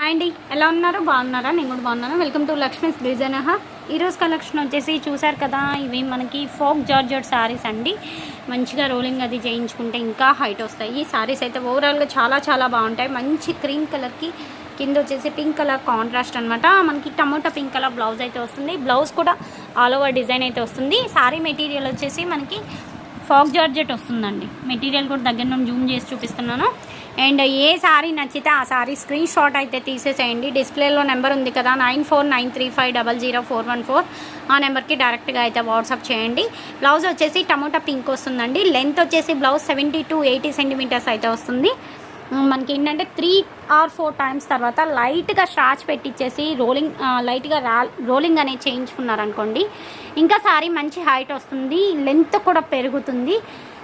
Hi అండి. ఎలా ఉన్నారు? బాగున్నారా? నేను కూడా బాగున్నాను. వెల్కమ్ టు లక్ష్మీస్ డిజైన్ ఈరోజు కలెక్షన్ వచ్చేసి చూసారు కదా ఇవి మనకి ఫోక్ జార్జెట్ శారీస్ అండి. మంచిగా రోలింగ్ అది చేయించుకుంటే ఇంకా హైట్ వస్తాయి. ఈ శారీస్ అయితే ఓవరాల్గా చాలా చాలా బాగుంటాయి. మంచి క్రీమ్ కలర్కి కింద వచ్చేసి పింక్ కలర్ కాంట్రాస్ట్ అనమాట మనకి టమోటా పింక్ కలర్ బ్లౌజ్ అయితే వస్తుంది. బ్లౌజ్ కూడా ఆల్ ఓవర్ డిజైన్ అయితే వస్తుంది. శారీ మెటీరియల్ వచ్చేసి మనకి ఫాక్ జార్జెట్ వస్తుందండి. మెటీరియల్ కూడా దగ్గర నుండి జూమ్ చేసి చూపిస్తున్నాను. అండ్ ఏ శారీ నచ్చితే ఆ శారీ స్క్రీన్ షాట్ అయితే తీసేసేయండి. డిస్ప్లేలో నెంబర్ ఉంది కదా nine four nine three five double zero four one four. ఆ నెంబర్కి డైరెక్ట్గా అయితే వాట్సాప్ చేయండి. బ్లౌజ్ వచ్చేసి టమోటా పింక్ వస్తుందండి. లెంత్ వచ్చేసి blouse seventy to eighty centimetres అయితే వస్తుంది. మనకి ఏంటంటే త్రీ ఆర్ ఫోర్ టైమ్స్ తర్వాత లైట్గా స్టార్చ్ పెట్టించేసి రోలింగ్ లైట్గా రా రోలింగ్ అనేది చేయించుకున్నారనుకోండి ఇంకా సారీ మంచి హైట్ వస్తుంది లెంత్ కూడా పెరుగుతుంది.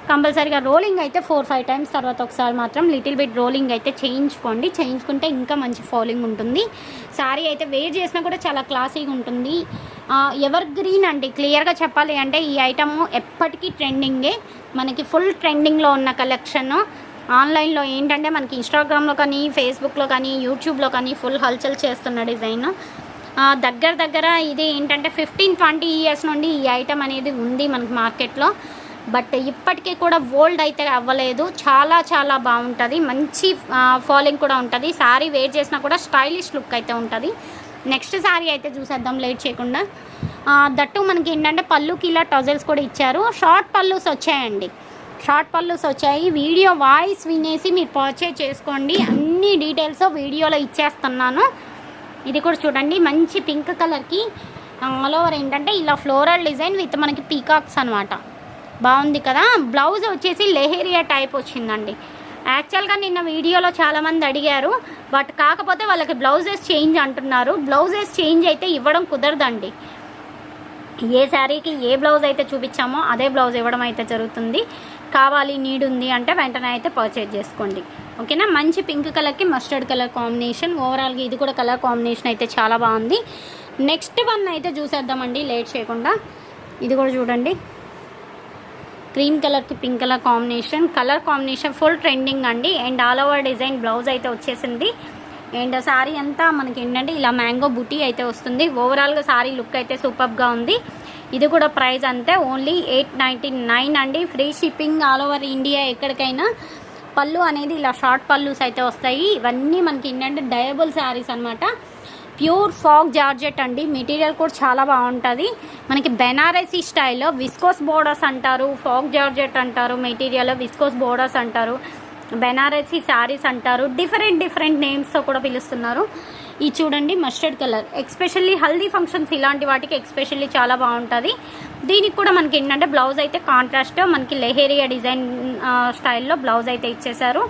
కంపల్సరీగా రోలింగ్ అయితే ఫోర్ ఫైవ్ టైమ్స్ తర్వాత ఒకసారి మాత్రం లిటిల్ బిట్ రోలింగ్ అయితే చేయించుకోండి. చేయించుకుంటే ఇంకా మంచి ఫాలింగ్ ఉంటుంది. సారీ అయితే వేర్ చేసినా కూడా చాలా క్లాసీగా ఉంటుంది. ఎవర్ గ్రీన్ అండి. క్లియర్గా చెప్పాలి అంటే ఈ ఐటమ్ ఎప్పటికీ ట్రెండింగే మనకి ఫుల్ ట్రెండింగ్లో ఉన్న కలెక్షన్ ఆన్లైన్లో ఏంటంటే మనకి ఇన్స్టాగ్రామ్లో కానీ ఫేస్బుక్లో కానీ యూట్యూబ్లో కానీ ఫుల్ హల్చల్ చేస్తున్న డిజైన్ దగ్గర దగ్గర ఇది ఏంటంటే ఫిఫ్టీన్ ట్వంటీ ఇయర్స్ నుండి ఈ ఐటమ్ అనేది ఉంది మనకి మార్కెట్లో బట్ ఇప్పటికీ కూడా ఓల్డ్ అయితే అవ్వలేదు. చాలా చాలా బాగుంటుంది. మంచి ఫాలోయింగ్ కూడా ఉంటుంది. శారీ వేర్ చేసినా కూడా స్టైలిష్ లుక్ అయితే ఉంటుంది. నెక్స్ట్ శారీ అయితే చూసేద్దాం లేట్ చేయకుండా. దట్టు మనకి ఏంటంటే పళ్ళుకి ఇలా టజల్స్ కూడా ఇచ్చారు. షార్ట్ పళ్ళుస్ వచ్చాయండి. షార్ట్ పళ్ళుస్ వచ్చాయి. వీడియో వాయిస్ వినేసి మీరు పర్చేజ్ చేసుకోండి. అన్ని డీటెయిల్స్ వీడియోలో ఇచ్చేస్తున్నాను. ఇది కూడా చూడండి. మంచి పింక్ కలర్కి ఆల్ ఓవర్ ఏంటంటే ఇలా ఫ్లోరల్ డిజైన్ విత్ మనకి పీకాక్స్ అనమాట బాగుంది కదా? బ్లౌజ్ వచ్చేసి లెహేరియా టైప్ వచ్చిందండి. యాక్చువల్గా నిన్న వీడియోలో చాలామంది అడిగారు బట్ కాకపోతే వాళ్ళకి బ్లౌజెస్ చేంజ్ అంటున్నారు. బ్లౌజెస్ చేంజ్ అయితే ఇవ్వడం కుదరదండి. ఏ శారీకి ఏ బ్లౌజ్ అయితే చూపించామో అదే బ్లౌజ్ ఇవ్వడం అయితే జరుగుతుంది. కావాలి నీడ్ ఉంది అంటే వెంటనే అయితే పర్చేజ్ చేసుకోండి. ఓకేనా? మంచి పింక్ కలర్కి మస్టర్డ్ కలర్ కాంబినేషన్ ఓవరాల్గా ఇది కూడా కలర్ కాంబినేషన్ అయితే చాలా బాగుంది. నెక్స్ట్ వన్ అయితే చూసేద్దామండి. లేట్ చేయకుండా. ఇది కూడా చూడండి. క్రీమ్ కలర్కి pink colour combination. Colour combination full trending అండి. And all over design blouse అయితే వచ్చేసింది. అండ్ సారీ అంతా మనకి ఏంటంటే ఇలా మ్యాంగో బుటీ అయితే వస్తుంది. ఓవరాల్గా సారీ లుక్ అయితే సూపర్గా ఉంది. ఇది కూడా ప్రైస్ అంతే. ఓన్లీ ఎయిట్ నైంటీ నైన్ అండి. Free shipping all over India ఎక్కడికైనా. పళ్ళు అనేది ఇలా షార్ట్ పళ్ళుస్ అయితే వస్తాయి. ఇవన్నీ మనకి ఏంటంటే డయబుల్ శారీస్ అనమాట ప్యూర్ ఫాగ్ జార్జెట్ అండి. మెటీరియల్ కూడా చాలా బాగుంటుంది. మనకి బెనారసీ స్టైల్లో విస్కోస్ బోర్డర్స్ అంటారు ఫాగ్ జార్జెట్ అంటారు మెటీరియల్ విస్కోస్ బోర్డర్స్ అంటారు బెనారసీ శారీస్ అంటారు డిఫరెంట్ డిఫరెంట్ నేమ్స్తో కూడా పిలుస్తున్నారు. ఈ చూడండి mustard colour. Especially haldi functions ఇలాంటి వాటికి ఎక్స్పెషల్లీ చాలా బాగుంటుంది. దీనికి కూడా మనకి ఏంటంటే బ్లౌజ్ అయితే కాంట్రాస్ట్ మనకి లెహేరియా డిజైన్ స్టైల్లో బ్లౌజ్ అయితే ఇచ్చేసారు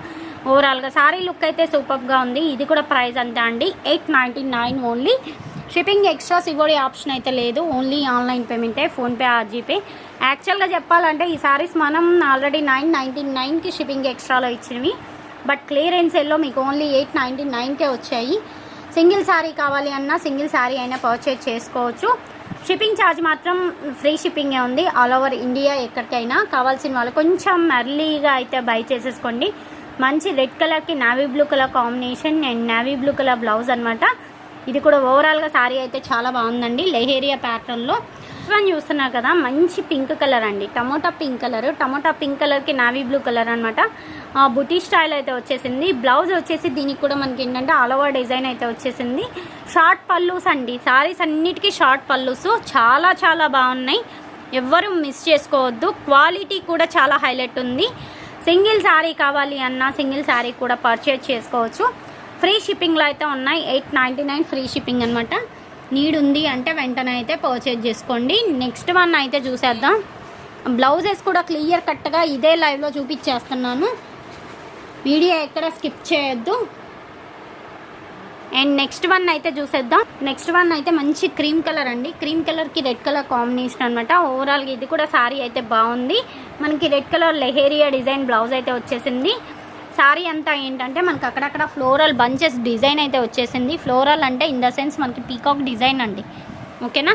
ఓవరాల్గా సారీ లుక్ అయితే సూపర్గా ఉంది. ఇది కూడా ప్రైస్ అంతే అండి. Eight ninety nine only shipping extra COD option అయితే లేదు. ఓన్లీ ఆన్లైన్ పేమెంటే ఫోన్పే ఆర్ జీపే యాక్చువల్గా చెప్పాలంటే ఈ సారీస్ మనం ఆల్రెడీ నైన్ నైంటీ నైన్కి షిప్పింగ్ ఎక్స్ట్రాలో ఇచ్చినవి. బట్ క్లియరెన్స్ ఎల్లో మీకు ఓన్లీ ఎయిట్ నైంటీ నైన్కే వచ్చాయి. సింగిల్ శారీ కావాలి అన్నా సింగిల్ శారీ అయినా పర్చేజ్ చేసుకోవచ్చు. షిప్పింగ్ ఛార్జ్ మాత్రం ఫ్రీ షిప్పింగే ఉంది. ఆల్ ఓవర్ ఇండియా ఎక్కడికైనా కావాల్సిన వాళ్ళు కొంచెం ఎర్లీగా అయితే బై చేసేసుకోండి. మంచి రెడ్ కలర్కి navy blue colour combination and navy blue colour blouse అనమాట ఇది కూడా ఓవరాల్గా శారీ అయితే చాలా బాగుందండి. లెహేరియా ప్యాటర్న్లో వన్ చూస్తున్నారు కదా మంచి పింక్ కలర్ అండి. Tomato pink colour tomato pink కలర్కి నావీ బ్లూ కలర్ అనమాట బుటీ స్టైల్ అయితే వచ్చేసింది. బ్లౌజ్ వచ్చేసి దీనికి కూడా మనకి ఏంటంటే ఆల్ ఓవర్ డిజైన్ అయితే వచ్చేసింది. షార్ట్ పల్లూస్ అండి. సారీస్ అన్నిటికీ షార్ట్ పల్లూస్ చాలా చాలా బాగున్నాయి. ఎవ్వరూ మిస్ చేసుకోవద్దు. క్వాలిటీ కూడా చాలా హైలైట్ ఉంది. సింగిల్ శారీ కావాలి అన్నా సింగిల్ శారీ కూడా పర్చేజ్ చేసుకోవచ్చు. ఫ్రీ షిప్పింగ్లో అయితే ఉన్నాయి. Eight ninety nine free shipping అనమాట నీడ్ ఉంది అంటే వెంటనే అయితే పర్చేజ్ చేసుకోండి. నెక్స్ట్ వన్ అయితే చూసేద్దాం. బ్లౌజెస్ కూడా క్లియర్ కట్గా ఇదే లైవ్లో చూపించేస్తున్నాను. వీడియో ఎక్కడ స్కిప్ చేయొద్దు. అండ్ నెక్స్ట్ వన్ అయితే చూసేద్దాం. నెక్స్ట్ వన్ అయితే మంచి క్రీమ్ కలర్ అండి. క్రీమ్ కలర్కి రెడ్ కలర్ కాంబినేషన్ అనమాట ఓవరాల్గా ఇది కూడా శారీ అయితే బాగుంది. మనకి red colour leheriya design blouse అయితే వచ్చేసింది. సారీ అంతా ఏంటంటే మనకి అక్కడక్కడ ఫ్లోరల్ బంచెస్ డిజైన్ అయితే వచ్చేసింది. ఫ్లోరల్ అంటే ఇన్ ద సెన్స్ మనకి పీకాక్ డిజైన్ అండి. ఓకేనా?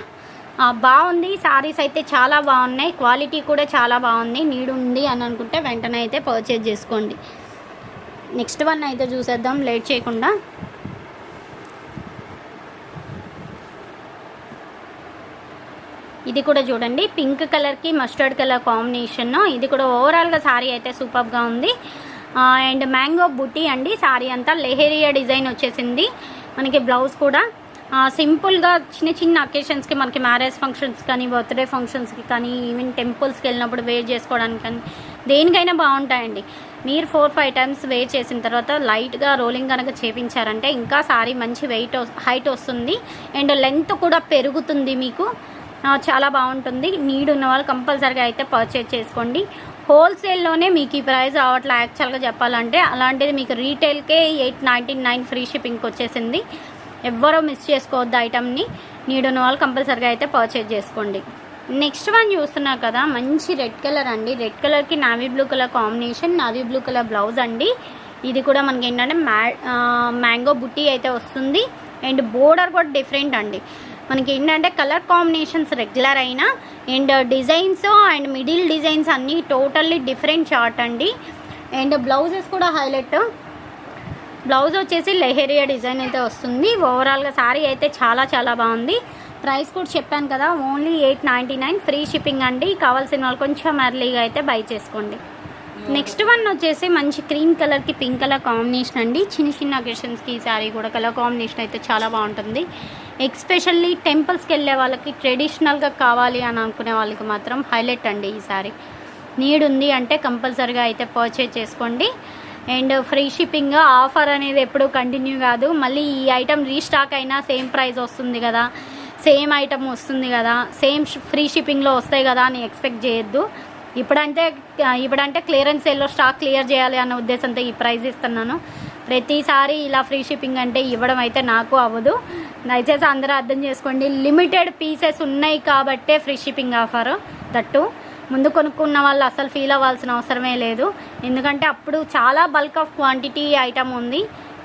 బాగుంది. శారీస్ అయితే చాలా బాగున్నాయి. క్వాలిటీ కూడా చాలా బాగుంది. నీడు ఉంది అని అనుకుంటే వెంటనే అయితే పర్చేజ్ చేసుకోండి. నెక్స్ట్ వన్ అయితే చూసేద్దాం. లేట్ చేయకుండా. ఇది కూడా చూడండి. పింక్ కలర్కి మస్టర్డ్ కలర్ కాంబినేషన్. ఇది కూడా ఓవరాల్గా సారీ అయితే సూపర్గా ఉంది. అండ్ మ్యాంగో బుటీ అండి. సారీ అంతా లెహేరియా డిజైన్ వచ్చేసింది. మనకి బ్లౌజ్ కూడా. సింపుల్గా చిన్న చిన్న అకేషన్స్కి మనకి మ్యారేజ్ ఫంక్షన్స్ కానీ బర్త్డే ఫంక్షన్స్కి కానీ ఈవెన్ టెంపుల్స్కి వెళ్ళినప్పుడు వేర్ చేసుకోవడానికి కానీ దేనికైనా బాగుంటాయండి. మీరు ఫోర్ ఫైవ్ టైమ్స్ వేర్ చేసిన తర్వాత లైట్గా రోలింగ్ కనుక చేపించారంటే ఇంకా సారీ మంచి వెయిట్ హైట్ వస్తుంది. అండ్ లెంత్ కూడా పెరుగుతుంది మీకు. చాలా బాగుంటుంది. నీడ్ ఉన్న వాళ్ళు కంపల్సరీగా అయితే పర్చేజ్ చేసుకోండి. హోల్సేల్లోనే మీకు ఈ ప్రైస్ రావట్లే యాక్చువల్గా చెప్పాలంటే. అలాంటిది మీకు రీటైల్కే ఎయిట్ నైంటీ నైన్ ఫ్రీ షిప్పింగ్కి వచ్చేసింది. ఎవ్వరూ మిస్ చేసుకోవద్దు ఐటమ్ని నీడ్ ఉన్న వాళ్ళు కంపల్సరీగా అయితే పర్చేజ్ చేసుకోండి. నెక్స్ట్ వన్ చూస్తున్నారు కదా మంచి రెడ్ కలర్ అండి. రెడ్ కలర్కి navy blue colour combination navy blue colour blouse అండి. ఇది కూడా మనకి ఏంటంటే మ్యా మ్యాంగో బుట్టి అయితే వస్తుంది. అండ్ బోర్డర్ కూడా డిఫరెంట్ అండి. మనకి ఏంటంటే కలర్ కాంబినేషన్స్ రెగ్యులర్ అయినా and designs and middle designs అన్నీ టోటల్లీ డిఫరెంట్ చార్ట్ అండి. అండ్ బ్లౌజెస్ కూడా హైలైట్. బ్లౌజ్ వచ్చేసి లెహెరియా డిజైన్ అయితే వస్తుంది. ఓవరాల్గా శారీ అయితే చాలా చాలా బాగుంది. ప్రైస్ కూడా చెప్పాను కదా only eight ninety nine free shipping అండి. కావాల్సిన వాళ్ళు కొంచెం ఎర్లీగా అయితే బై చేసుకోండి. నెక్స్ట్ వన్ వచ్చేసి మంచి క్రీమ్ కలర్కి పింక్ కలర్ కాంబినేషన్ అండి. చిన్న చిన్న అకేషన్స్కి ఈ శారీ కూడా కలర్ కాంబినేషన్ అయితే చాలా బాగుంటుంది. ఎక్స్పెషల్లీ టెంపుల్స్కి వెళ్ళే వాళ్ళకి ట్రెడిషనల్గా కావాలి అని అనుకునే వాళ్ళకి మాత్రం హైలైట్ అండి ఈ శారీ నీడ్ ఉంది అంటే కంపల్సరీగా అయితే పర్చేజ్ చేసుకోండి. అండ్ ఫ్రీ షిప్పింగ్ ఆఫర్ అనేది ఎప్పుడు కంటిన్యూ కాదు. మళ్ళీ ఈ ఐటమ్ రీస్టాక్ అయినా సేమ్ ప్రైస్ వస్తుంది కదా. సేమ్ ఐటమ్ వస్తుంది కదా. సేమ్ ఫ్రీ షిప్పింగ్లో వస్తాయి కదా అని ఎక్స్పెక్ట్ చేయొద్దు. ఇప్పుడంటే ఇప్పుడంటే క్లియరెన్స్ సేల్లో స్టాక్ క్లియర్ చేయాలి అన్న ఉద్దేశంతో ఈ ప్రైస్ ఇస్తున్నాను. ప్రతిసారి ఇలా ఫ్రీ షిప్పింగ్ అంటే ఇవ్వడం అయితే నాకు అవ్వదు. దయచేసి అందరూ అర్థం చేసుకోండి. లిమిటెడ్ పీసెస్ ఉన్నాయి కాబట్టే ఫ్రీ షిప్పింగ్ ఆఫర్ దట్టు. ముందు కొనుక్కున్న వాళ్ళు అసలు ఫీల్ అవ్వాల్సిన అవసరమే లేదు. ఎందుకంటే అప్పుడు చాలా బల్క్ ఆఫ్ క్వాంటిటీ ఐటమ్ ఉంది.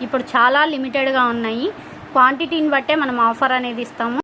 ఇప్పుడు చాలా లిమిటెడ్గా ఉన్నాయి. క్వాంటిటీని బట్టే మనం ఆఫర్ అనేది ఇస్తాము.